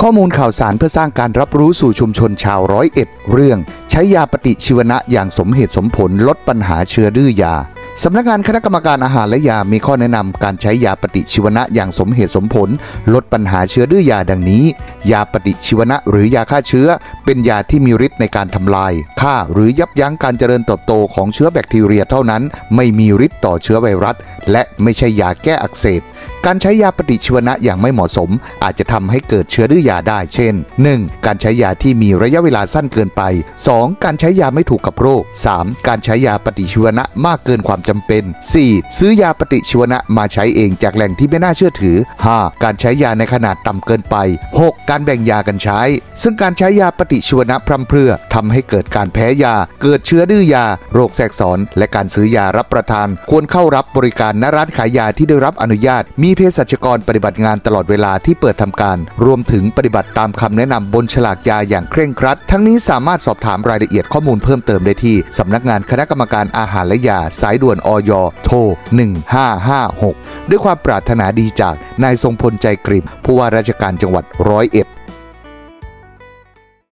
ข้อมูลข่าวสารเพื่อสร้างการรับรู้สู่ชุมชนชาวร้อยเอ็ดเรื่อง ใช้ยาปฏิชีวนะอย่างสมเหตุสมผลลดปัญหาเชื้อดื้อยาสำนักงานคณะกรรมการอาหารและยา มีข้อแนะนำการใช้ยาปฏิชีวนะอย่างสมเหตุสมผล ลดปัญหาเชื้อดื้อยาดังนี้ ยาปฏิชีวนะหรือยาฆ่าเชื้อ เป็นยาที่มีฤทธิ์ในการทำลาย ฆ่าหรือยับยั้งการเจริญเติบโตของเชื้อแบคทีเรียเท่านั้น ไม่มีฤทธิ์ต่อเชื้อไวรัส และไม่ใช่ยาแก้อักเสบ การใช้ยาปฏิชีวนะอย่างไม่เหมาะสม อาจจะทำให้เกิดเชื้อดื้อยาได้ เช่น 1. การใช้ยาที่มีระยะเวลาสั้นเกินไป 2. การใช้ยาไม่ถูกกับโรค 3. การใช้ยาปฏิชีวนะมากเกินความจำเป็น 4. ซื้อยาปฏิชีวนะมาใช้เองจากแหล่งที่ไม่น่าเชื่อถือ 5. การใช้ยาในขนาดต่ำเกินไป 6. การแบ่งยากันใช้ ซึ่งการใช้ยาปฏิชีวนะพร่ำเพรื่อทำให้เกิดการแพ้ยา เกิดเชื้อดื้อยา โรคแทรกซ้อน และการซื้อยารับประทาน ควรเข้ารับบริการณร้านขายยาที่ได้รับอนุญาตมีีเภสัชกรปฏิบัติงานตลอดเวลาที่เปิดทำการ รวมถึงปฏิบัติตามคำแนะนำบนฉลากยาอย่างเคร่งครัด ทั้งนี้สามารถสอบถามรายละเอียดข้อมูลเพิ่มเติมได้ที่สำนักงานคณะกรรมการอาหารและยาสายด่วนอยโทร1556 ด้วยความปรารถนาดีจากนายทรงพลใจกริมผู้ว่าราชการจังหวัดร้อยเอ็ด